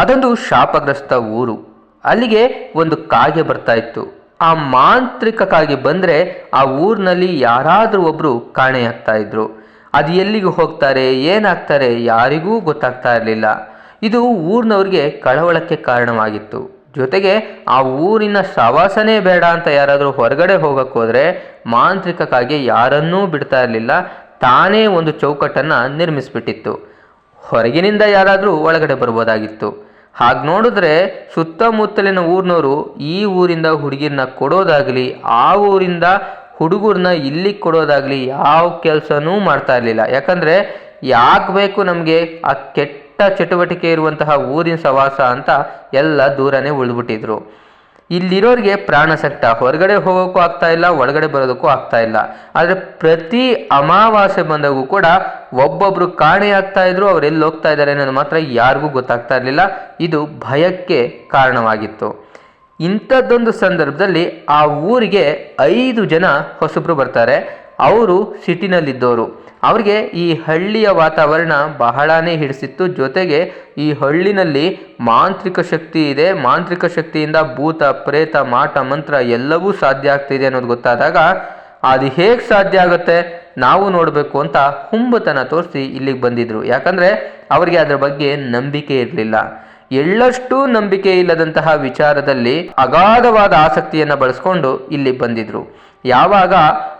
ಅದೊಂದು ಶಾಪಗ್ರಸ್ತ ಊರು. ಅಲ್ಲಿಗೆ ಒಂದು ಕಾಗೆ ಬರ್ತಾ ಇತ್ತು. ಆ ಮಾಂತ್ರಿಕ ಕಾಗೆ ಬಂದರೆ ಆ ಊರಿನಲ್ಲಿ ಯಾರಾದರೂ ಒಬ್ಬರು ಕಾಣೆಯಾಗ್ತಾ ಇದ್ರು. ಅದು ಎಲ್ಲಿಗೆ ಹೋಗ್ತಾರೆ, ಏನಾಗ್ತಾರೆ ಯಾರಿಗೂ ಗೊತ್ತಾಗ್ತಾ ಇರಲಿಲ್ಲ. ಇದು ಊರಿನವ್ರಿಗೆ ಕಳವಳಕ್ಕೆ ಕಾರಣವಾಗಿತ್ತು. ಜೊತೆಗೆ ಆ ಊರಿನ ಸವಾಸನೆ ಬೇಡ ಅಂತ ಯಾರಾದರೂ ಹೊರಗಡೆ ಹೋಗೋಕ್ಕೋದ್ರೆ ಮಾಂತ್ರಿಕಕ್ಕಾಗಿ ಮಾಂತ್ರಿಕ ಕಾಗೆ ಯಾರನ್ನೂ ಬಿಡ್ತಾ ಇರಲಿಲ್ಲ. ತಾನೇ ಒಂದು ಚೌಕಟ್ಟನ್ನು ನಿರ್ಮಿಸಿಬಿಟ್ಟಿತ್ತು. ಹೊರಗಿನಿಂದ ಯಾರಾದರೂ ಒಳಗಡೆ ಬರ್ಬೋದಾಗಿತ್ತು. ಹಾಗೆ ನೋಡಿದ್ರೆ ಸುತ್ತಮುತ್ತಲಿನ ಊರಿನವರು ಈ ಊರಿಂದ ಹುಡುಗಿರನ್ನ ಕೊಡೋದಾಗಲಿ, ಆ ಊರಿಂದ ಹುಡುಗರನ್ನ ಇಲ್ಲಿಗೆ ಕೊಡೋದಾಗಲಿ ಯಾವ ಕೆಲಸನೂ ಮಾಡ್ತಾ ಇರಲಿಲ್ಲ. ಯಾಕಂದರೆ ಯಾಕೆ ಬೇಕು ನಮಗೆ ಆ ಕೆಟ್ಟ ಚಟುವಟಿಕೆ ಇರುವಂತಹ ಊರಿನ ಸವಾಸ ಅಂತ ಎಲ್ಲ ದೂರನೇ ಉಳಿದ್ಬಿಟ್ಟಿದ್ರು ಇಲ್ಲಿರೋರಿಗೆ ಪ್ರಾಣ ಹೊರಗಡೆ ಹೋಗೋಕ್ಕೂ ಆಗ್ತಾ ಇಲ್ಲ, ಒಳಗಡೆ ಬರೋದಕ್ಕೂ ಆಗ್ತಾ ಇಲ್ಲ. ಆದರೆ ಪ್ರತಿ ಅಮಾವಾಸ್ಯೆ ಬಂದಾಗೂ ಕೂಡ ಒಬ್ಬೊಬ್ರು ಕಾಣೆಯಾಗ್ತಾ ಇದ್ರು, ಅವ್ರು ಎಲ್ಲಿ ಹೋಗ್ತಾ ಇದ್ದಾರೆ ಅನ್ನೋದು ಮಾತ್ರ ಯಾರಿಗೂ ಗೊತ್ತಾಗ್ತಾ ಇರಲಿಲ್ಲ. ಇದು ಭಯಕ್ಕೆ ಕಾರಣವಾಗಿತ್ತು. ಇಂಥದ್ದೊಂದು ಸಂದರ್ಭದಲ್ಲಿ ಆ ಊರಿಗೆ ಐದು ಜನ ಹೊಸಬ್ರು ಬರ್ತಾರೆ. ಅವರು ಸಿಟಿನಲ್ಲಿದ್ದವರು. ಅವ್ರಿಗೆ ಈ ಹಳ್ಳಿಯ ವಾತಾವರಣ ಬಹಳಾನೇ ಹಿಡಿಸಿತ್ತು. ಜೊತೆಗೆ ಈ ಹಳ್ಳಿನಲ್ಲಿ ಮಾಂತ್ರಿಕ ಶಕ್ತಿ ಇದೆ. ಮಾಂತ್ರಿಕ ಶಕ್ತಿಯಿಂದ ಭೂತ, ಪ್ರೇತ, ಮಾಟ, ಮಂತ್ರ ಎಲ್ಲವೂ ಸಾಧ್ಯ ಆಗ್ತಿದೆ ಅನ್ನೋದು ಗೊತ್ತಾದಾಗ, ಅದು ಹೇಗೆ ಸಾಧ್ಯ ಆಗುತ್ತೆ? ನಾವು ನೋಡಬೇಕು ಅಂತ ಹುಂಬತನ ತೋರಿಸಿ ಇಲ್ಲಿಗೆ ಬಂದಿದ್ರು. ಯಾಕಂದರೆ ಅವರಿಗೆ ಅದರ ಬಗ್ಗೆ ನಂಬಿಕೆ ಇರಲಿಲ್ಲ. ಎಳ್ಳಷ್ಟು ನಂಬಿಕೆ ಇಲ್ಲದಂತಹ ವಿಚಾರದಲ್ಲಿ ಅಗಾಧವಾದ ಆಸಕ್ತಿಯನ್ನು ಬಳಸ್ಕೊಂಡು ಇಲ್ಲಿ ಬಂದಿದ್ರು. ಯಾವಾಗ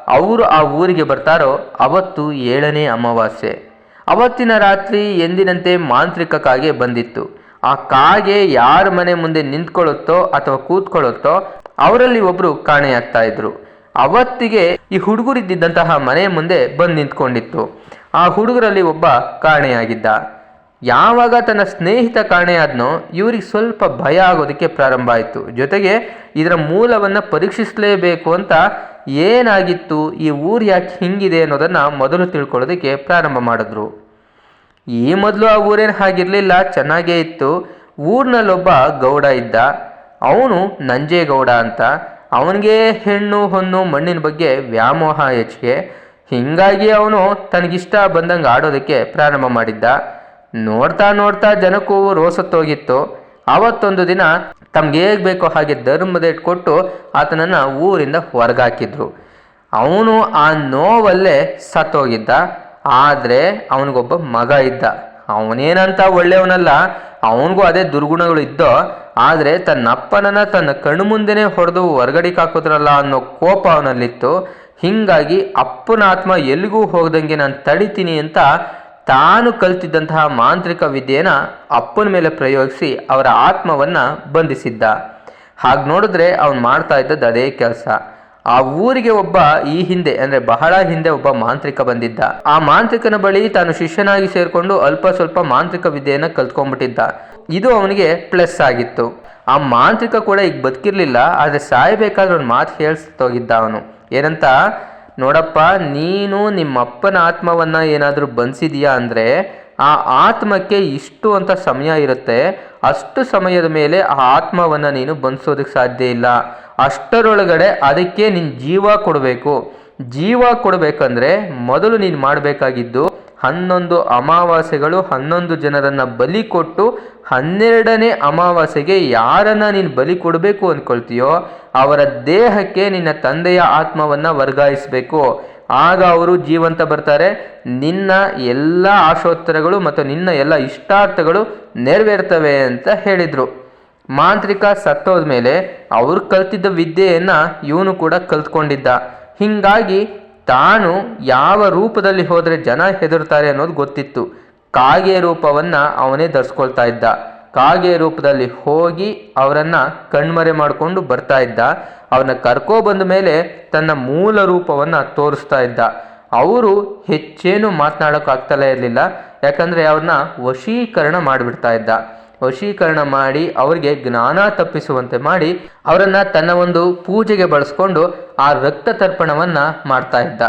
ಅವರು ಆ ಊರಿಗೆ ಬರ್ತಾರೋ ಅವತ್ತು ಏಳನೇ ಅಮಾವಾಸ್ಯೆ. ಅವತ್ತಿನ ರಾತ್ರಿ ಎಂದಿನಂತೆ ಮಾಂತ್ರಿಕ ಕಾಗೆ ಬಂದಿತ್ತು. ಆ ಕಾಗೆ ಯಾರ ಮನೆ ಮುಂದೆ ನಿಂತ್ಕೊಳ್ಳುತ್ತೋ ಅಥವಾ ಕೂತ್ಕೊಳ್ಳುತ್ತೋ ಅವರಲ್ಲಿ ಒಬ್ರು ಕಾಣೆಯಾಗ್ತಾ ಇದ್ರು. ಅವತ್ತಿಗೆ ಈ ಹುಡುಗರಿದ್ದಂತಹ ಮನೆ ಮುಂದೆ ಬಂದು ನಿಂತ್ಕೊಂಡಿತ್ತು. ಆ ಹುಡುಗರಲ್ಲಿ ಒಬ್ಬ ಕಾಣೆಯಾಗಿದ್ದ. ಯಾವಾಗ ತನ್ನ ಸ್ನೇಹಿತ ಕಾಣೆಯಾದ್ನೋ ಇವ್ರಿಗೆ ಸ್ವಲ್ಪ ಭಯ ಆಗೋದಕ್ಕೆ ಪ್ರಾರಂಭ ಆಯಿತು. ಜೊತೆಗೆ ಇದರ ಮೂಲವನ್ನು ಪರೀಕ್ಷಿಸಲೇಬೇಕು ಅಂತ ಏನಾಗಿತ್ತು, ಈ ಊರು ಯಾಕೆ ಹಿಂಗಿದೆ ಅನ್ನೋದನ್ನು ಮೊದಲು ತಿಳ್ಕೊಳ್ಳೋದಕ್ಕೆ ಪ್ರಾರಂಭ ಮಾಡಿದ್ರು. ಈ ಮೊದಲು ಆ ಊರೇನು ಹಾಗಿರಲಿಲ್ಲ, ಚೆನ್ನಾಗೇ ಇತ್ತು. ಊರಿನಲ್ಲೊಬ್ಬ ಗೌಡ ಇದ್ದ. ಅವನು ನಂಜೇಗೌಡ ಅಂತ. ಅವನಿಗೆ ಹೆಣ್ಣು, ಹೊನ್ನು, ಮಣ್ಣಿನ ಬಗ್ಗೆ ವ್ಯಾಮೋಹ ಹೆಚ್ಚಿಗೆ. ಹೀಗಾಗಿ ಅವನು ತನಗಿಷ್ಟ ಬಂದಂಗೆ ಆಡೋದಕ್ಕೆ ಪ್ರಾರಂಭ ಮಾಡಿದ್ದ. ನೋಡ್ತಾ ನೋಡ್ತಾ ಜನಕ್ಕೂ ರೋಸತ್ತೋಗಿತ್ತು. ಆವತ್ತೊಂದು ದಿನ ತಮ್ಗೆ ಹೇಗೆ ಬೇಕೋ ಹಾಗೆ ಧರ್ಮದ ಕೊಟ್ಟು ಆತನನ್ನು ಊರಿಂದ ಹೊರಗಾಕಿದ್ರು. ಅವನು ಆ ನೋವಲ್ಲೇ ಸತ್ತೋಗಿದ್ದ. ಆದರೆ ಅವನಿಗೊಬ್ಬ ಮಗ ಇದ್ದ. ಅವನೇನಂತ ಒಳ್ಳೆಯವನಲ್ಲ, ಅವನಿಗೂ ಅದೇ ದುರ್ಗುಣಗಳು ಇದ್ದೋ, ಆದರೆ ತನ್ನ ಅಪ್ಪನನ್ನ ತನ್ನ ಕಣ್ಣು ಮುಂದೆನೇ ಹೊಡೆದು ಹೊರಗಡೆ ಹಾಕೋದ್ರಲ್ಲ ಅನ್ನೋ ಕೋಪ ಅವನಲ್ಲಿತ್ತು. ಹೀಗಾಗಿ ಅಪ್ಪನ ಆತ್ಮ ಎಲ್ಲಿಗೂ ಹೋಗ್ದಂಗೆ ನಾನು ತಡಿತೀನಿ ಅಂತ ತಾನು ಕಲ್ತಿದ್ದಂತಹ ಮಾಂತ್ರಿಕ ವಿದ್ಯೆನ ಅಪ್ಪನ ಮೇಲೆ ಪ್ರಯೋಗಿಸಿ ಅವರ ಆತ್ಮವನ್ನು ಬಂಧಿಸಿದ್ದ. ಹಾಗೆ ನೋಡಿದ್ರೆ ಅವನು ಮಾಡ್ತಾ ಇದ್ದದ್ದು ಅದೇ ಕೆಲಸ. ಆ ಊರಿಗೆ ಒಬ್ಬ ಈ ಹಿಂದೆ, ಅಂದ್ರೆ ಬಹಳ ಹಿಂದೆ ಒಬ್ಬ ಮಾಂತ್ರಿಕ ಬಂದಿದ್ದ. ಆ ಮಾಂತ್ರಿಕನ ಬಳಿ ತಾನು ಶಿಷ್ಯನಾಗಿ ಸೇರಿಕೊಂಡು ಅಲ್ಪ ಸ್ವಲ್ಪ ಮಾಂತ್ರಿಕ ವಿದ್ಯೆಯನ್ನು ಕಲ್ತ್ಕೊಂಡ್ಬಿಟ್ಟಿದ್ದ. ಇದು ಅವನಿಗೆ ಪ್ಲಸ್ ಆಗಿತ್ತು. ಆ ಮಾಂತ್ರಿಕ ಕೂಡ ಈಗ ಬದುಕಿರ್ಲಿಲ್ಲ, ಆದರೆ ಸಾಯಬೇಕಾದ್ರೆ ಒಂದು ಮಾತು ಹೇಳಿಸ್ತೋಗಿದ್ದ ಅವನು. ಏನಂತ? ನೋಡಪ್ಪ, ನೀನು ನಿಮ್ಮ ಅಪ್ಪನ ಆತ್ಮವನ್ನ ಏನಾದರೂ ಬಂಧಿಸಿದೀಯಾ ಅಂದ್ರೆ ಆ ಆತ್ಮಕ್ಕೆ ಇಷ್ಟು ಅಂತ ಸಮಯ ಇರುತ್ತೆ, ಅಷ್ಟು ಸಮಯದ ಮೇಲೆ ಆ ಆತ್ಮವನ್ನ ನೀನು ಬಂಧಿಸೋದಕ್ಕೆ ಸಾಧ್ಯ ಇಲ್ಲ. ಅಷ್ಟರೊಳಗಡೆ ಅದಕ್ಕೆ ನಿನ್ನ ಜೀವ ಕೊಡಬೇಕು. ಜೀವ ಕೊಡಬೇಕಂದ್ರೆ ಮೊದಲು ನೀನು ಮಾಡಬೇಕಾಗಿದ್ದು ಹನ್ನೊಂದು ಅಮಾವಾಸ್ಯೆಗಳು ಹನ್ನೊಂದು ಜನರನ್ನ ಬಲಿ ಕೊಟ್ಟು ಹನ್ನೆರಡನೇ ಅಮಾವಾಸ್ಯೆಗೆ ಯಾರನ್ನ ನೀನು ಬಲಿ ಕೊಡಬೇಕು ಅಂದ್ಕೊಳ್ತೀಯೋ ಅವರ ದೇಹಕ್ಕೆ ನಿನ್ನ ತಂದೆಯ ಆತ್ಮವನ್ನ ವರ್ಗಾಯಿಸಬೇಕು. ಆಗ ಅವರು ಜೀವಂತ ಬರ್ತಾರೆ. ನಿನ್ನ ಎಲ್ಲ ಆಶೋತ್ತರಗಳು ಮತ್ತು ನಿನ್ನ ಎಲ್ಲ ಇಷ್ಟಾರ್ಥಗಳು ನೆರವೇರ್ತವೆ ಅಂತ ಹೇಳಿದರು. ಮಾಂತ್ರಿಕ ಸತ್ತೋದ ಮೇಲೆ ಅವ್ರು ಕಲ್ತಿದ್ದ ವಿದ್ಯೆಯನ್ನ ಇವನು ಕೂಡ ಕಲ್ತ್ಕೊಂಡಿದ್ದ. ಹಿಂಗಾಗಿ ತಾನು ಯಾವ ರೂಪದಲ್ಲಿ ಹೋದರೆ ಜನ ಹೆದರ್ತಾರೆ ಅನ್ನೋದು ಗೊತ್ತಿತ್ತು. ಕಾಗೆ ರೂಪವನ್ನು ಅವನೇ ಧರಿಸ್ಕೊಳ್ತಾ ಇದ್ದ. ಕಾಗೆ ರೂಪದಲ್ಲಿ ಹೋಗಿ ಅವರನ್ನ ಕಣ್ಮರೆ ಮಾಡಿಕೊಂಡು ಬರ್ತಾ ಇದ್ದ. ಅವನ್ನ ಕರ್ಕೋ ಬಂದ ಮೇಲೆ ತನ್ನ ಮೂಲ ರೂಪವನ್ನ ತೋರಿಸ್ತಾ ಇದ್ದ. ಅವರು ಹೆಚ್ಚೇನು ಮಾತನಾಡೋಕ್ಕಾಗ್ತಲೇ ಇರಲಿಲ್ಲ. ಯಾಕಂದ್ರೆ ಅವ್ರನ್ನ ವಶೀಕರಣ ಮಾಡಿಬಿಡ್ತಾ ಇದ್ದ. ವಶೀಕರಣ ಮಾಡಿ ಅವರಿಗೆ ಜ್ಞಾನ ತಪ್ಪಿಸುವಂತೆ ಮಾಡಿ ಅವರನ್ನ ತನ್ನ ಒಂದು ಪೂಜೆಗೆ ಬಳಸ್ಕೊಂಡು ಆ ರಕ್ತ ತರ್ಪಣವನ್ನ ಮಾಡ್ತಾ ಇದ್ದ.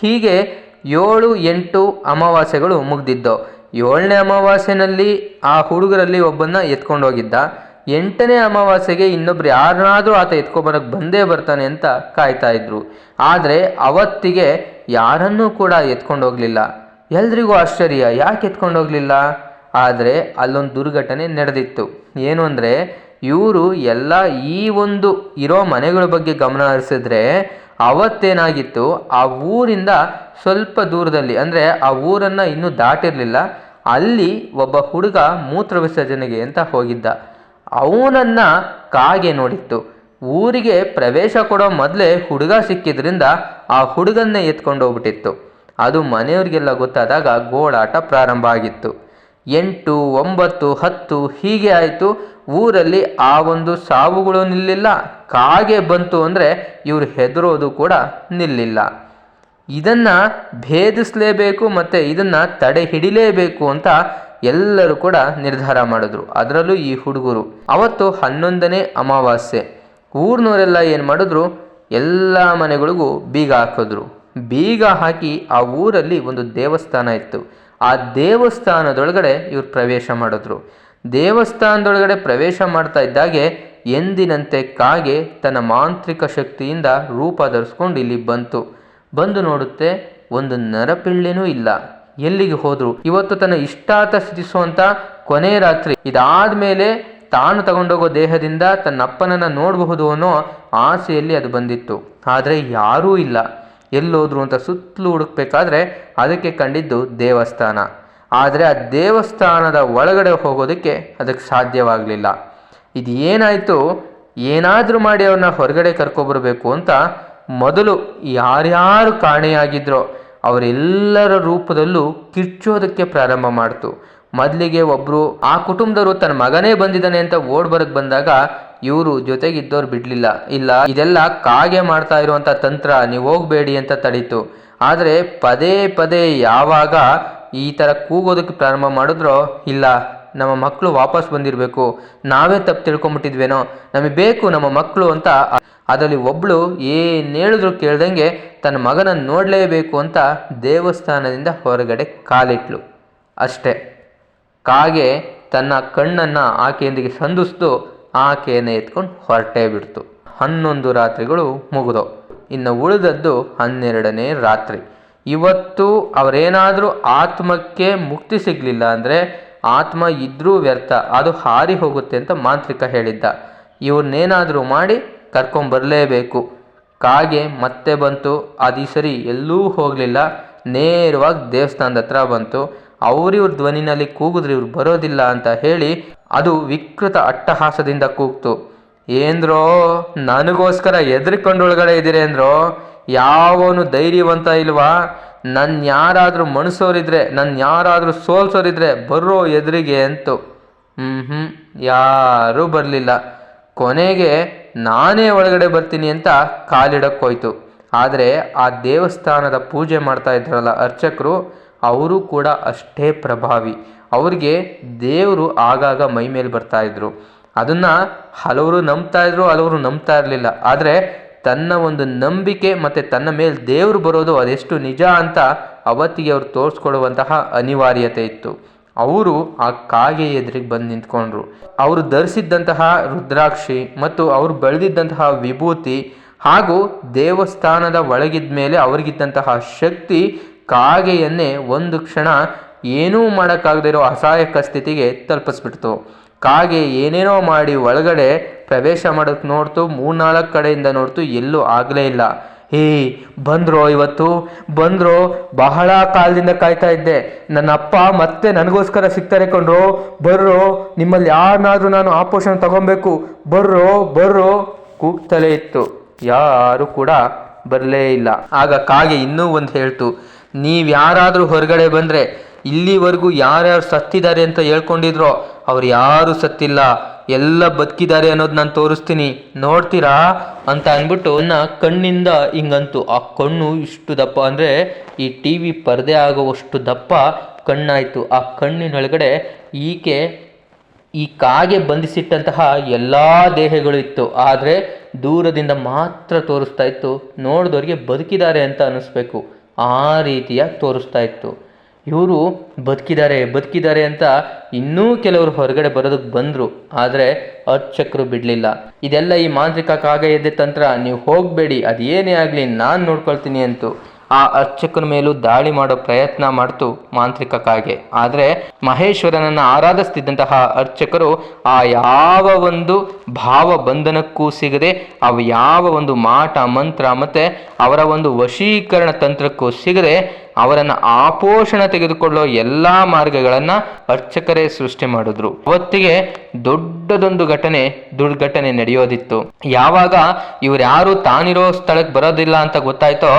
ಹೀಗೆ ಏಳು ಎಂಟು ಅಮಾವಾಸ್ಯೆಗಳು ಮುಗ್ದಿದ್ದು ಏಳನೇ ಅಮಾವಾಸ್ಯೆನಲ್ಲಿ ಆ ಹುಡುಗರಲ್ಲಿ ಒಬ್ಬನ್ನ ಎತ್ಕೊಂಡೋಗಿದ್ದ. ಎಂಟನೇ ಅಮಾವಾಸ್ಯೆಗೆ ಇನ್ನೊಬ್ರು ಯಾರನ್ನಾದರೂ ಆತ ಎತ್ಕೊಬರಕ್ಕೆ ಬಂದೇ ಬರ್ತಾನೆ ಅಂತ ಕಾಯ್ತಾ ಇದ್ರು. ಆದರೆ ಅವತ್ತಿಗೆ ಯಾರನ್ನೂ ಕೂಡ ಎತ್ಕೊಂಡೋಗ್ಲಿಲ್ಲ. ಎಲ್ರಿಗೂ ಆಶ್ಚರ್ಯ, ಯಾಕೆ ಎತ್ಕೊಂಡೋಗ್ಲಿಲ್ಲ? ಆದರೆ ಅಲ್ಲೊಂದು ದುರ್ಘಟನೆ ನಡೆದಿತ್ತು. ಏನು ಅಂದರೆ ಇವರು ಎಲ್ಲ ಈ ಒಂದು ಇರೋ ಮನೆಗಳ ಬಗ್ಗೆ ಗಮನ ಹರಿಸಿದ್ರೆ ಅವತ್ತೇನಾಗಿತ್ತು? ಆ ಊರಿಂದ ಸ್ವಲ್ಪ ದೂರದಲ್ಲಿ, ಅಂದರೆ ಆ ಊರನ್ನು ಇನ್ನೂ ದಾಟಿರಲಿಲ್ಲ. ಅಲ್ಲಿ ಒಬ್ಬ ಹುಡುಗ ಮೂತ್ರ ವಿಸರ್ಜನೆಗೆ ಅಂತ ಹೋಗಿದ್ದ. ಅವನನ್ನು ಕಾಗೆ ನೋಡಿತ್ತು. ಊರಿಗೆ ಪ್ರವೇಶ ಕೊಡೋ ಮೊದಲೇ ಹುಡುಗ ಸಿಕ್ಕಿದ್ರಿಂದ ಆ ಹುಡುಗನ್ನೇ ಎತ್ಕೊಂಡು ಹೋಗ್ಬಿಟ್ಟಿತ್ತು ಅದು ಮನೆಯವರಿಗೆಲ್ಲ ಗೊತ್ತಾದಾಗ ಗೋಳಾಟ ಪ್ರಾರಂಭ ಆಗಿತ್ತು. ಎಂಟು, ಒಂಬತ್ತು, ಹತ್ತು, ಹೀಗೆ ಆಯಿತು. ಊರಲ್ಲಿ ಆ ಒಂದು ಸಾವುಗಳು ನಿಲ್ಲಿಲ್ಲ. ಕಾಗೆ ಬಂತು ಅಂದರೆ ಇವರು ಹೆದರೋದು ಕೂಡ ನಿಲ್ಲಿಲ್ಲ. ಇದನ್ನು ಭೇದಿಸಲೇಬೇಕು ಮತ್ತು ಇದನ್ನು ತಡೆ ಹಿಡಿಲೇಬೇಕು ಅಂತ ಎಲ್ಲರೂ ಕೂಡ ನಿರ್ಧಾರ ಮಾಡಿದ್ರು. ಅದರಲ್ಲೂ ಈ ಹುಡುಗರು. ಅವತ್ತು ಹನ್ನೊಂದನೇ ಅಮಾವಾಸ್ಯೆ. ಊರಿನವರೆಲ್ಲ ಏನು ಮಾಡಿದ್ರು? ಎಲ್ಲ ಮನೆಗಳಿಗೂ ಬೀಗ ಹಾಕಿದ್ರು. ಬೀಗ ಹಾಕಿ ಆ ಊರಲ್ಲಿ ಒಂದು ದೇವಸ್ಥಾನ ಇತ್ತು. ಆ ದೇವಸ್ಥಾನದೊಳಗಡೆ ಇವರು ಪ್ರವೇಶ ಮಾಡಿದ್ರು. ದೇವಸ್ಥಾನದೊಳಗಡೆ ಪ್ರವೇಶ ಮಾಡ್ತಾ ಇದ್ದಾಗೆ ಎಂದಿನಂತೆ ಕಾಗೆ ತನ್ನ ಮಾಂತ್ರಿಕ ಶಕ್ತಿಯಿಂದ ರೂಪ ಧರಿಸ್ಕೊಂಡು ಇಲ್ಲಿ ಬಂತು. ಬಂದು ನೋಡುತ್ತೆ ಒಂದು ನರಪಿಳ್ಳೆನೂ ಇಲ್ಲ. ಎಲ್ಲಿಗೆ ಹೋದ್ರು? ಇವತ್ತು ತನ್ನ ಇಷ್ಟಾತ ಸಿದ್ಧಿಸುವಂತ ಕೊನೆ ರಾತ್ರಿ. ಇದಾದ ಮೇಲೆ ತಾನು ತಗೊಂಡೋಗೋ ದೇಹದಿಂದ ತನ್ನ ಅಪ್ಪನನ್ನು ನೋಡಬಹುದು ಅನ್ನೋ ಆಸೆಯಲ್ಲಿ ಅದು ಬಂದಿತ್ತು. ಆದರೆ ಯಾರೂ ಇಲ್ಲ. ಎಲ್ಲೋದ್ರು ಅಂತ ಸುತ್ತಲೂ ಹುಡುಕ್ಬೇಕಾದ್ರೆ ಅದಕ್ಕೆ ಕಂಡಿದ್ದು ದೇವಸ್ಥಾನ. ಆದರೆ ಆ ದೇವಸ್ಥಾನದ ಒಳಗಡೆ ಹೋಗೋದಕ್ಕೆ ಅದಕ್ಕೆ ಸಾಧ್ಯವಾಗಲಿಲ್ಲ. ಇದು ಏನಾಯಿತು? ಏನಾದರೂ ಮಾಡಿ ಅವ್ರನ್ನ ಹೊರಗಡೆ ಕರ್ಕೊಬರ್ಬೇಕು ಅಂತ ಮೊದಲು ಯಾರ್ಯಾರು ಕಾಣೆಯಾಗಿದ್ರೋ ಅವರೆಲ್ಲರ ರೂಪದಲ್ಲೂ ಕಿರ್ಚೋದಕ್ಕೆ ಪ್ರಾರಂಭ ಮಾಡ್ತು. ಮೊದಲಿಗೆ ಒಬ್ಬರು ಆ ಕುಟುಂಬದವರು ತನ್ನ ಮಗನೇ ಬಂದಿದ್ದಾನೆ ಅಂತ ಓಡ್ ಬರಕ್ಕೆ ಬಂದಾಗ ಇವರು ಜೊತೆಗಿದ್ದವ್ರು ಬಿಡಲಿಲ್ಲ. ಇಲ್ಲ, ಇದೆಲ್ಲ ಕಾಗೆ ಮಾಡ್ತಾ ಇರುವಂಥ ತಂತ್ರ, ನೀವು ಹೋಗಬೇಡಿ ಅಂತ ತಡೀತು. ಆದರೆ ಪದೇ ಪದೇ ಯಾವಾಗ ಈ ಥರ ಕೂಗೋದಕ್ಕೆ ಪ್ರಾರಂಭ ಮಾಡಿದ್ರೋ, ಇಲ್ಲ, ನಮ್ಮ ಮಕ್ಕಳು ವಾಪಸ್ ಬಂದಿರಬೇಕು. ನಾವೇ ತಪ್ಪು ತಿಳ್ಕೊಂಬಿಟ್ಟಿದ್ವೇನೋ? ನಮಗೆ ಬೇಕು ನಮ್ಮ ಮಕ್ಕಳು ಅಂತ. ಅದರಲ್ಲಿ ಒಬ್ಬಳು ಏನು ಹೇಳಿದ್ರು ಕೇಳ್ದಂಗೆ ತನ್ನ ಮಗನನ್ನು ನೋಡಲೇಬೇಕು ಅಂತ ದೇವಸ್ಥಾನದಿಂದ ಹೊರಗಡೆ ಕಾಲಿಟ್ಲು. ಅಷ್ಟೇ. ಕಾಗೆ ತನ್ನ ಕಣ್ಣನ್ನು ಆಕೆಯೊಂದಿಗೆ ಸಂಧಿಸ್ತು ಆಕೆಯನ್ನು ಎತ್ಕೊಂಡು ಹೊರಟೇ ಬಿಡ್ತು. ಹನ್ನೊಂದು ರಾತ್ರಿಗಳು ಮುಗಿದವು. ಇನ್ನು ಉಳಿದದ್ದು ಹನ್ನೆರಡನೇ ರಾತ್ರಿ. ಇವತ್ತು ಅವರೇನಾದರೂ ಆತ್ಮಕ್ಕೆ ಮುಕ್ತಿ ಸಿಗಲಿಲ್ಲ ಅಂದರೆ ಆತ್ಮ ಇದ್ರೂ ವ್ಯರ್ಥ, ಅದು ಹಾರಿ ಹೋಗುತ್ತೆ ಅಂತ ಮಾಂತ್ರಿಕ ಹೇಳಿದ್ದ. ಇವ್ರನ್ನೇನಾದರೂ ಮಾಡಿ ಕರ್ಕೊಂಬರಲೇಬೇಕು. ಕಾಗೆ ಮತ್ತೆ ಬಂತು. ಅದು ಈ ಸರಿ ಎಲ್ಲೂ ಹೋಗಲಿಲ್ಲ. ನೇರವಾಗಿ ದೇವಸ್ಥಾನದ ಹತ್ರ ಬಂತು. ಅವ್ರಿವ್ರ ಧ್ವನಿನಲ್ಲಿ ಕೂಗಿದ್ರೆ ಇವ್ರು ಬರೋದಿಲ್ಲ ಅಂತ ಹೇಳಿ ಅದು ವಿಕೃತ ಅಟ್ಟಹಾಸದಿಂದ ಕೂಗ್ತು. ಏಂದ್ರೋ, ನನಗೋಸ್ಕರ ಎದ್ರಿಕೊಂಡು ಒಳಗಡೆ ಅಂದ್ರೋ ಯಾವನು ಧೈರ್ಯವಂತ ಇಲ್ವಾ? ನನ್ನ ಯಾರಾದರೂ ಮಣಸೋರಿದ್ರೆ ನನ್ನ ಯಾರಾದರೂ ಸೋಲ್ಸೋರಿದ್ರೆ ಬರೋ ಎದುರಿಗೆ ಅಂತು. ಹ್ಞೂ ಹ್ಞೂ ಯಾರೂ ಬರಲಿಲ್ಲ. ಕೊನೆಗೆ ನಾನೇ ಒಳಗಡೆ ಬರ್ತೀನಿ ಅಂತ ಕಾಲಿಡಕ್ಕೋಯ್ತು ಆದರೆ ಆ ದೇವಸ್ಥಾನದ ಪೂಜೆ ಮಾಡ್ತಾ ಇದ್ರಲ್ಲ ಅರ್ಚಕರು ಅವರು ಕೂಡ ಅಷ್ಟೇ ಪ್ರಭಾವಿ. ಅವ್ರಿಗೆ ದೇವರು ಆಗಾಗ ಮೈ ಮೇಲೆ ಬರ್ತಾ ಇದ್ರು. ಅದನ್ನ ಹಲವರು ನಂಬ್ತಾ ಇದ್ರು, ಹಲವರು ನಂಬ್ತಾ ಇರಲಿಲ್ಲ. ಆದರೆ ತನ್ನ ಒಂದು ನಂಬಿಕೆ ಮತ್ತು ತನ್ನ ಮೇಲೆ ದೇವರು ಬರೋದು ಅದೆಷ್ಟು ನಿಜ ಅಂತ ಅವತ್ತಿಗೆ ಅವರು ತೋರಿಸ್ಕೊಡುವಂತಹ ಅನಿವಾರ್ಯತೆ ಇತ್ತು. ಅವರು ಆ ಕಾಗೆ ಎದುರಿಗೆ ಬಂದು ನಿಂತ್ಕೊಂಡ್ರು. ಅವರು ಧರಿಸಿದ್ದಂತಹ ರುದ್ರಾಕ್ಷಿ ಮತ್ತು ಅವರು ಬೆಳೆದಿದ್ದಂತಹ ವಿಭೂತಿ ಹಾಗೂ ದೇವಸ್ಥಾನದ ಒಳಗಿದ ಮೇಲೆ ಅವರಿಗಿದ್ದಂತಹ ಶಕ್ತಿ ಕಾಗೆಯನ್ನೇ ಒಂದು ಕ್ಷಣ ಏನೂ ಮಾಡೋಕ್ಕಾಗದೇ ಇರೋ ಅಸಹಾಯಕ ಸ್ಥಿತಿಗೆ ತಲುಪಿಸ್ಬಿಡ್ತು. ಕಾಗೆ ಏನೇನೋ ಮಾಡಿ ಒಳಗಡೆ ಪ್ರವೇಶ ಮಾಡೋಕ್ಕೆ ನೋಡ್ತು, ಮೂರ್ನಾಲ್ಕು ಕಡೆಯಿಂದ ನೋಡ್ತು, ಎಲ್ಲೂ ಆಗಲೇ ಇಲ್ಲ. ಹೇ, ಬಂದ್ರೋ ಇವತ್ತು? ಬಂದ್ರೋ? ಬಹಳ ಕಾಲದಿಂದ ಕಾಯ್ತಾ ಇದ್ದೆ. ನನ್ನ ಅಪ್ಪ ಮತ್ತೆ ನನಗೋಸ್ಕರ ಸಿಗ್ತಾರೆ ಕೊಂಡ್ರೋ ಬರ್ರೋ? ನಿಮ್ಮಲ್ಲಿ ಯಾರನ್ನಾದ್ರೂ ನಾನು ಆಪೋಷನ್ ತಗೊಬೇಕು. ಬರ್ರೋ? ಬರ್ರೋ? ಕೂಗ್ತಲೇ ಇತ್ತು. ಯಾರು ಕೂಡ ಬರಲೇ ಇಲ್ಲ. ಆಗ ಕಾಗೆ ಇನ್ನೂ ಒಂದು ಹೇಳ್ತು. ನೀವು ಯಾರಾದರೂ ಹೊರಗಡೆ ಬಂದರೆ ಇಲ್ಲಿವರೆಗೂ ಯಾರ್ಯಾರು ಸತ್ತಿದ್ದಾರೆ ಅಂತ ಹೇಳ್ಕೊಂಡಿದ್ರೋ ಅವ್ರು ಯಾರು ಸತ್ತಿಲ್ಲ, ಎಲ್ಲ ಬದುಕಿದ್ದಾರೆ ಅನ್ನೋದು ನಾನು ತೋರಿಸ್ತೀನಿ. ನೋಡ್ತೀರಾ? ಅಂತ ಅಂದ್ಬಿಟ್ಟು ನನ್ನ ಕಣ್ಣಿಂದ ಹಿಂಗಂತು. ಆ ಕಣ್ಣು ಇಷ್ಟು ದಪ್ಪ ಅಂದರೆ ಈ ಟಿ ವಿ ಪರದೆ ಆಗುವಷ್ಟು ದಪ್ಪ ಕಣ್ಣಾಯಿತು. ಆ ಕಣ್ಣಿನೊಳಗಡೆ ಈಕೆ ಈ ಕಾಗೆ ಬಂಧಿಸಿಟ್ಟಂತಹ ಎಲ್ಲ ದೇಹಗಳು ಇತ್ತು. ಆದರೆ ದೂರದಿಂದ ಮಾತ್ರ ತೋರಿಸ್ತಾ ಇತ್ತು. ನೋಡಿದವ್ರಿಗೆ ಬದುಕಿದ್ದಾರೆ ಅಂತ ಅನ್ನಿಸ್ಬೇಕು ಆ ರೀತಿಯ ತೋರಿಸ್ತಾ ಇತ್ತು. ಇವರು ಬದುಕಿದ್ದಾರೆ ಬದುಕಿದ್ದಾರೆ ಅಂತ ಇನ್ನೂ ಕೆಲವರು ಹೊರಗಡೆ ಬರೋದಕ್ಕೆ ಬಂದರು. ಆದರೆ ಅರ್ಚಕರು ಬಿಡಲಿಲ್ಲ. ಇದೆಲ್ಲ ಈ ಮಾಂತ್ರಿಕ ಕಾಗೆ ಎದ್ದೆ ತಂತ್ರ, ನೀವು ಹೋಗಬೇಡಿ, ಅದೇನೇ ಆಗಲಿ ನಾನು ನೋಡ್ಕೊಳ್ತೀನಿ ಅಂತು. ಆ ಅರ್ಚಕನ ಮೇಲೂ ದಾಳಿ ಮಾಡೋ ಪ್ರಯತ್ನ ಮಾಡ್ತು ಮಾಂತ್ರಿಕ ಕಾಗೆ. ಆದರೆ ಮಹೇಶ್ವರನನ್ನ ಆರಾಧಿಸ್ತಿದ್ದಂತಹ ಅರ್ಚಕರು ಆ ಯಾವ ಒಂದು ಭಾವ ಬಂಧನಕ್ಕೂ ಸಿಗದೆ, ಅವು ಯಾವ ಒಂದು ಮಾಟ, ಮಂತ್ರ ಮತ್ತೆ ಅವರ ಒಂದು ವಶೀಕರಣ ತಂತ್ರಕ್ಕೂ ಸಿಗದೆ ಅವರನ್ನು ಆಪೋಷಣ ತೆಗೆದುಕೊಳ್ಳೋ ಎಲ್ಲಾ ಮಾರ್ಗಗಳನ್ನ ಅರ್ಚಕರೇ ಸೃಷ್ಟಿ ಮಾಡಿದ್ರು. ಅವತ್ತಿಗೆ ದೊಡ್ಡದೊಂದು ಘಟನೆ, ದುರ್ಘಟನೆ ನಡೆಯೋದಿತ್ತು. ಯಾವಾಗ ಇವ್ರು ಯಾರು ತಾನಿರೋ ಸ್ಥಳಕ್ಕೆ ಬರೋದಿಲ್ಲ ಅಂತ ಗೊತ್ತಾಯ್ತೋ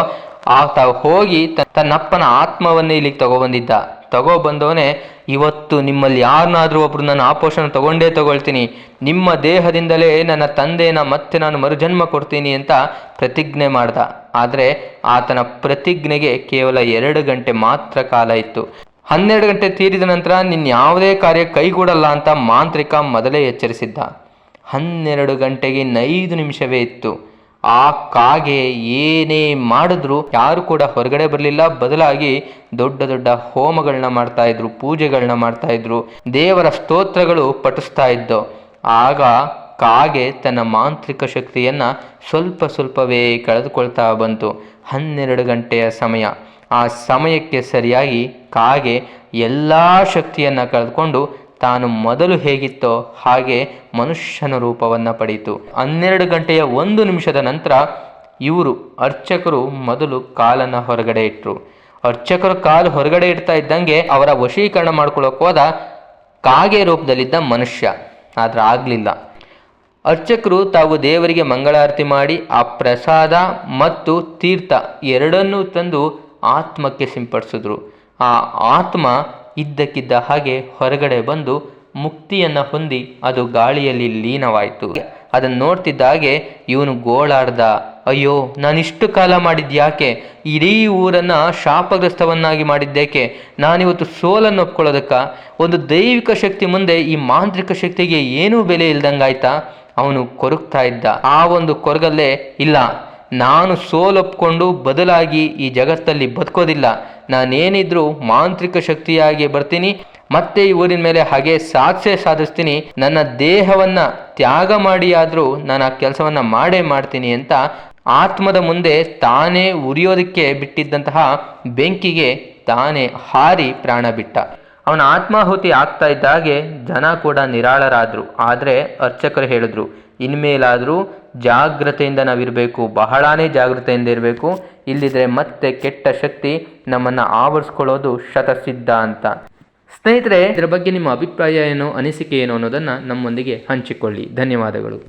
ಆತ ಹೋಗಿ ತನ್ನಪ್ಪನ ಆತ್ಮವನ್ನೇ ಇಲ್ಲಿಗೆ ತಗೊಬಂದಿದ್ದ. ತಗೊಬಂದವನೇ, ಇವತ್ತು ನಿಮ್ಮಲ್ಲಿ ಯಾರನ್ನಾದರೂ ಒಬ್ರು ನನ್ನ ಆಪೋಷಣ ತಗೊಂಡೇ ತಗೊಳ್ತೀನಿ. ನಿಮ್ಮ ದೇಹದಿಂದಲೇ ನನ್ನ ತಂದೆನ ಮತ್ತೆ ನಾನು ಮರುಜನ್ಮ ಕೊಡ್ತೀನಿ ಅಂತ ಪ್ರತಿಜ್ಞೆ ಮಾಡ್ದ. ಆದರೆ ಆತನ ಪ್ರತಿಜ್ಞೆಗೆ ಕೇವಲ ಎರಡು ಗಂಟೆ ಮಾತ್ರ ಕಾಲ ಇತ್ತು. ಹನ್ನೆರಡು ಗಂಟೆ ತೀರಿದ ನಂತರ ನಿನ್ನ ಯಾವುದೇ ಕಾರ್ಯ ಕೈಗೂಡಲ್ಲ ಅಂತ ಮಾಂತ್ರಿಕ ಮೊದಲೇ ಎಚ್ಚರಿಸಿದ್ದ. ಹನ್ನೆರಡು ಗಂಟೆಗೆ ಇನ್ನೈದು ನಿಮಿಷವೇ ಇತ್ತು. ಆ ಕಾಗೆ ಏನೇ ಮಾಡಿದ್ರು ಯಾರು ಕೂಡ ಹೊರಗಡೆ ಬರಲಿಲ್ಲ. ಬದಲಾಗಿ ದೊಡ್ಡ ದೊಡ್ಡ ಹೋಮಗಳನ್ನ ಮಾಡ್ತಾ ಇದ್ರು ಪೂಜೆಗಳನ್ನ ಮಾಡ್ತಾ ಇದ್ರು, ದೇವರ ಸ್ತೋತ್ರಗಳು ಪಠಿಸ್ತಾ ಇದ್ದು. ಆಗ ಕಾಗೆ ತನ್ನ ಮಾಂತ್ರಿಕ ಶಕ್ತಿಯನ್ನ ಸ್ವಲ್ಪ ಸ್ವಲ್ಪವೇ ಕಳೆದುಕೊಳ್ತಾ ಬಂತು. ಹನ್ನೆರಡು ಗಂಟೆಯ ಸಮಯ. ಆ ಸಮಯಕ್ಕೆ ಸರಿಯಾಗಿ ಕಾಗೆ ಎಲ್ಲ ಶಕ್ತಿಯನ್ನ ಕಳೆದುಕೊಂಡು ತಾನು ಮೊದಲು ಹೇಗಿತ್ತೋ ಹಾಗೆ ಮನುಷ್ಯನ ರೂಪವನ್ನು ಪಡೆಯಿತು ಹನ್ನೆರಡು ಗಂಟೆಯ ಒಂದು ನಿಮಿಷದ ನಂತರ ಇವರು ಅರ್ಚಕರು ಮೊದಲು ಕಾಲನ್ನು ಹೊರಗಡೆ ಇಟ್ಟರು ಅರ್ಚಕರು ಕಾಲು ಹೊರಗಡೆ ಇಡ್ತಾ ಇದ್ದಂಗೆ ಅವರ ವಶೀಕರಣ ಮಾಡ್ಕೊಳ್ಳೋಕೆ ಹೋದ ಕಾಗೆ ರೂಪದಲ್ಲಿದ್ದ ಮನುಷ್ಯ. ಆದ್ರೆ ಆಗಲಿಲ್ಲ. ಅರ್ಚಕರು ತಾವು ದೇವರಿಗೆ ಮಂಗಳಾರತಿ ಮಾಡಿ ಆ ಪ್ರಸಾದ ಮತ್ತು ತೀರ್ಥ ಎರಡನ್ನೂ ತಂದು ಆತ್ಮಕ್ಕೆ ಸಿಂಪಡಿಸಿದ್ರು. ಆ ಆತ್ಮ ಇದ್ದಕ್ಕಿದ್ದ ಹಾಗೆ ಹೊರಗಡೆ ಬಂದು ಮುಕ್ತಿಯನ್ನು ಹೊಂದಿ ಅದು ಗಾಳಿಯಲ್ಲಿ ಲೀನವಾಯಿತು. ಅದನ್ನು ನೋಡ್ತಿದ್ದ ಹಾಗೆ ಇವನು ಗೋಳಾಡ್ದ, ಅಯ್ಯೋ, ನಾನಿಷ್ಟು ಕಾಲ ಮಾಡಿದ್ಯಾಕೆ? ಇಡೀ ಊರನ್ನ ಶಾಪಗ್ರಸ್ತವನ್ನಾಗಿ ಮಾಡಿದ್ದೇಕೆ? ನಾನಿವತ್ತು ಸೋಲನ್ನು ಒಪ್ಕೊಳ್ಳೋದಕ್ಕ ಒಂದು ದೈವಿಕ ಶಕ್ತಿ ಮುಂದೆ ಈ ಮಾಂತ್ರಿಕ ಶಕ್ತಿಗೆ ಏನೂ ಬೆಲೆ ಇಲ್ದಂಗಾಯ್ತಾ? ಅವನು ಕೊರಗ್ತಾ ಇದ್ದ. ಆ ಒಂದು ಕೊರಗಲ್ಲೇ, ಇಲ್ಲ ನಾನು ಸೋಲೊಪ್ಕೊಂಡು ಬದಲಾಗಿ ಈ ಜಗತ್ತಲ್ಲಿ ಬದುಕೋದಿಲ್ಲ. ನಾನೇನಿದ್ರು ಮಾಂತ್ರಿಕ ಶಕ್ತಿಯಾಗಿ ಬರ್ತೀನಿ, ಮತ್ತೆ ಊರಿನ ಮೇಲೆ ಹಾಗೆ ಸಾಕ್ಷೆ ಸಾಧಿಸ್ತೀನಿ. ನನ್ನ ದೇಹವನ್ನ ತ್ಯಾಗ ಮಾಡಿ ಆದ್ರೂ ನಾನು ಆ ಕೆಲಸವನ್ನ ಮಾಡೇ ಮಾಡ್ತೀನಿ ಅಂತ ಆತ್ಮದ ಮುಂದೆ ತಾನೇ ಉರಿಯೋದಕ್ಕೆ ಬಿಟ್ಟಿದ್ದಂತಹ ಬೆಂಕಿಗೆ ತಾನೇ ಹಾರಿ ಪ್ರಾಣ ಬಿಟ್ಟ. ಅವನ ಆತ್ಮಾಹುತಿ ಆಗ್ತಾ ಇದ್ದಾಗೆ ಜನ ಕೂಡ ನಿರಾಳರಾದ್ರು. ಆದರೆ ಅರ್ಚಕರು ಹೇಳಿದ್ರು, ಇನ್ಮೇಲಾದರೂ ಜಾಗ್ರತೆಯಿಂದ ನಾವಿರಬೇಕು, ಬಹಳಾನೇ ಜಾಗ್ರತೆಯಿಂದ ಇರಬೇಕು. ಇಲ್ಲಿದ್ರೆ ಮತ್ತೆ ಕೆಟ್ಟ ಶಕ್ತಿ ನಮ್ಮನ್ನು ಆವರಿಸ್ಕೊಳ್ಳೋದು ಶತಸಿದ್ಧ ಅಂತ. ಸ್ನೇಹಿತರೆ, ಇದರ ಬಗ್ಗೆ ನಿಮ್ಮ ಅಭಿಪ್ರಾಯ ಏನು, ಅನಿಸಿಕೆ ಏನು ಅನ್ನೋದನ್ನು ನಮ್ಮೊಂದಿಗೆ ಹಂಚಿಕೊಳ್ಳಿ. ಧನ್ಯವಾದಗಳು.